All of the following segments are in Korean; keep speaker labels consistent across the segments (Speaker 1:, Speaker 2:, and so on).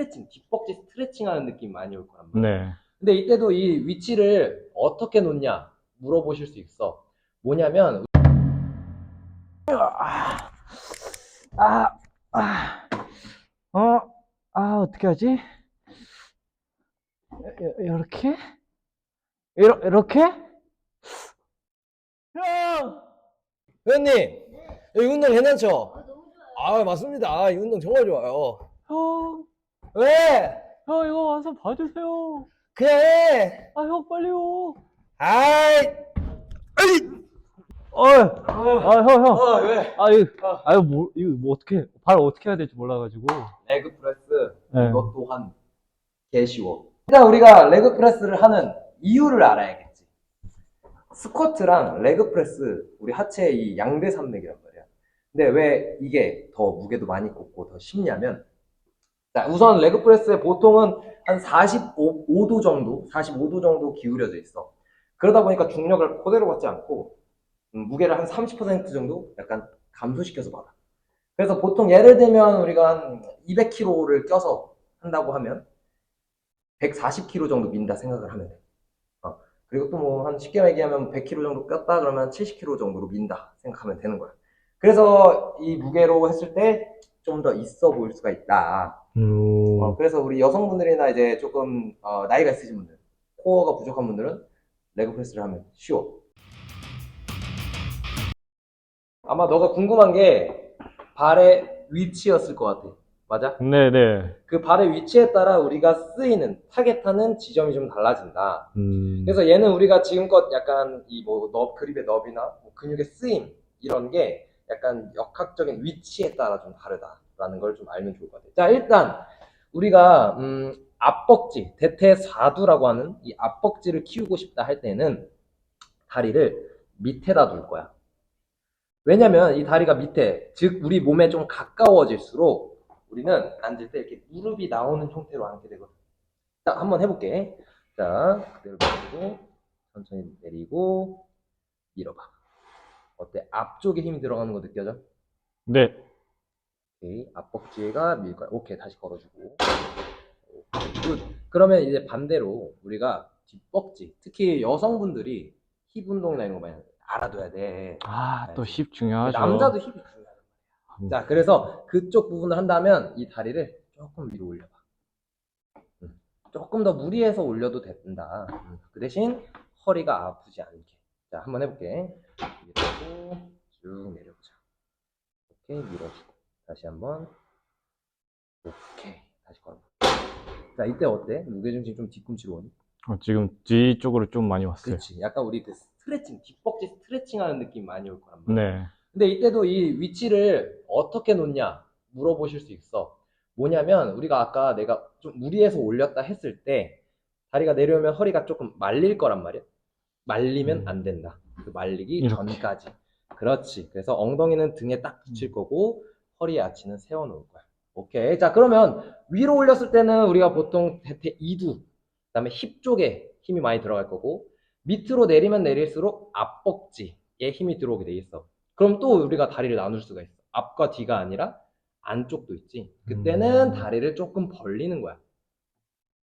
Speaker 1: 스트레칭, 뒷벅지 스트레칭 하는 느낌 많이 올 거란 말이야.
Speaker 2: 네.
Speaker 1: 근데 이때도 이 위치를 어떻게 놓냐 물어보실 수 있어. 뭐냐면
Speaker 2: 아, 아, 어, 아, 어떻게 하지? 이렇게? 이러, 이렇게? 형!
Speaker 3: 회원님, 이 운동 괜찮죠? 아, 맞습니다. 이 운동 정말 좋아요.
Speaker 2: 형,
Speaker 3: 왜?
Speaker 2: 형, 이거 와서 봐주세요.
Speaker 3: 해.
Speaker 2: 아, 형, 빨리요.
Speaker 3: 아이,
Speaker 2: 어, 아, 형, 형.
Speaker 3: 어, 왜?
Speaker 2: 아, 이거, 아, 이거 뭐, 이거 뭐 어떻게, 발 어떻게 해야 될지 몰라가지고.
Speaker 1: 레그 프레스
Speaker 2: 네.
Speaker 1: 이것 또한 개 쉬워. 일단 우리가 레그 프레스를 하는 이유를 알아야겠지. 스쿼트랑 레그 프레스 우리 하체의 이 양대 산맥이란 말이야. 근데 왜 이게 더 무게도 많이 꽂고 더 쉽냐면 자, 우선 레그 프레스의 보통은 한 45도 정도, 45도 정도 기울여져 있어. 그러다 보니까 중력을 그대로 받지 않고 음, 무게를 한 30% 정도 약간 감소시켜서 받아. 그래서 보통 예를 들면 우리가 한 200kg를 껴서 한다고 하면 140kg 정도 민다 생각을 하면 돼. 어, 그리고 또 뭐 한 쉽게 얘기하면 100kg 정도 꼈다 그러면 70kg 정도로 민다 생각하면 되는 거야. 그래서 이 무게로 했을 때 좀 더 있어 보일 수가 있다.
Speaker 2: 음,
Speaker 1: 어, 그래서 우리 여성분들이나 이제 조금 어, 나이가 있으신 분들, 코어가 부족한 분들은 레그 프레스를 하면 쉬워. 아마 너가 궁금한 게 발의 위치였을 것 같아. 맞아?
Speaker 2: 네네.
Speaker 1: 그 발의 위치에 따라 우리가 쓰이는 타겟하는 지점이 좀 달라진다.
Speaker 2: 음,
Speaker 1: 그래서 얘는 우리가 지금껏 약간 이뭐 그립의 너비나 뭐 근육의 쓰임 이런 게 약간 역학적인 위치에 따라 좀 다르다 라는 걸 좀 알면 좋을 것 같아요. 자 일단 우리가 음, 앞벅지 대퇴사두라고 하는 이 앞벅지를 키우고 싶다 할 때는 다리를 밑에다 둘 거야. 왜냐면 이 다리가 밑에 즉 우리 몸에 좀 가까워질수록 우리는 앉을 때 이렇게 무릎이 나오는 형태로 앉게 되거든. 자 한번 해볼게. 자, 그대로 내리고, 천천히 내리고, 밀어봐. 어때? 앞쪽에 힘이 들어가는 거 느껴져?
Speaker 2: 네.
Speaker 1: 오케이. 앞벅지가 밀 거야. 오케이. 다시 걸어주고. 오케이. 굿. 그러면 이제 반대로 우리가 뒷벅지, 특히 여성분들이 힙 운동이나 이런 거 많이 알아둬야 돼.
Speaker 2: 아, 또 힙 중요하죠.
Speaker 1: 남자도 힙이 중요하단
Speaker 2: 음.
Speaker 1: 말이야. 자, 그래서 그쪽 부분을 한다면 이 다리를 조금 위로 올려봐. 음. 조금 더 무리해서 올려도 된다. 음. 그 대신 허리가 아프지 않게. 자, 한번 해볼게. 밀어주고 쭉 내려보자. 오케이, 밀어주고. 다시 한번. 오케이. 다시 걸어. 자, 이때 어때? 무게중심 좀 뒤꿈치로 오니?
Speaker 2: 어, 지금 뒤쪽으로 좀 많이 왔어요.
Speaker 1: 그렇지. 약간 우리 그 스트레칭, 뒷벅지 스트레칭 하는 느낌 많이 올 거란 말이야.
Speaker 2: 네.
Speaker 1: 근데 이때도 이 위치를 어떻게 놓냐 물어보실 수 있어. 뭐냐면 우리가 아까 내가 좀 무리해서 올렸다 했을 때 다리가 내려오면 허리가 조금 말릴 거란 말이야. 말리면
Speaker 2: 음.
Speaker 1: 안 된다. 그 말리기
Speaker 2: 이렇게.
Speaker 1: 전까지. 그렇지. 그래서 엉덩이는 등에 딱 붙일 거고 허리 아치는 세워 놓을 거야. 오케이. 자, 그러면 위로 올렸을 때는 우리가 보통 대퇴 2두, 그 다음에 힙 쪽에 힘이 많이 들어갈 거고 밑으로 내리면 내릴수록 앞벅지에 힘이 들어오게 돼 있어. 그럼 또 우리가 다리를 나눌 수가 있어. 앞과 뒤가 아니라 안쪽도 있지. 그때는
Speaker 2: 음.
Speaker 1: 다리를 조금 벌리는 거야.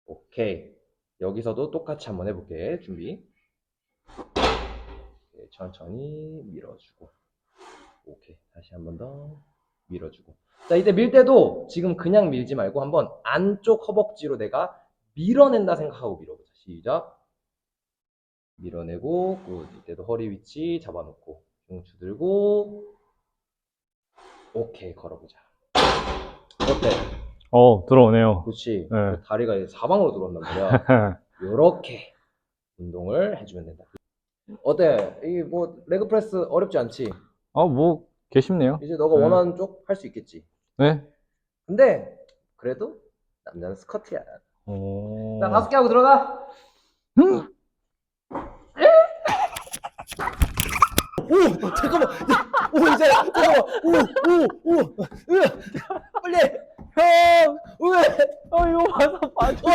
Speaker 1: 오케이. 여기서도 똑같이 한번 해볼게. 준비. 천천히 밀어주고. 오케이. 다시 한번 더 밀어주고. 자, 이때 밀 때도 지금 그냥 밀지 말고 한번 안쪽 허벅지로 내가 밀어낸다 생각하고 밀어보자. 시작. 밀어내고, 굿. 이때도 허리 위치 잡아놓고, 중추 들고, 오케이, 걸어보자. 어때?
Speaker 2: 어, 들어오네요.
Speaker 1: 그렇지.
Speaker 2: 네.
Speaker 1: 다리가 이제 사방으로 들어온단 말이야. 요렇게 운동을 해주면 된다. 어때? 이 뭐 레그 프레스 어렵지 않지?
Speaker 2: 어, 뭐, 개쉽네요.
Speaker 1: 이제 너가
Speaker 2: 네.
Speaker 1: 원하는 쪽 할 수 있겠지.
Speaker 2: 네.
Speaker 1: 근데 그래도 남자는 스커트야.
Speaker 2: 오.
Speaker 1: 자 다섯 개 하고 들어가.
Speaker 3: 오, 잠깐만. 야, 오, 이제, 잠깐만. 오, 오, 오. 으, 빨리. 형, 왜?
Speaker 2: 어, 이거 와서 봐줘.
Speaker 3: 어,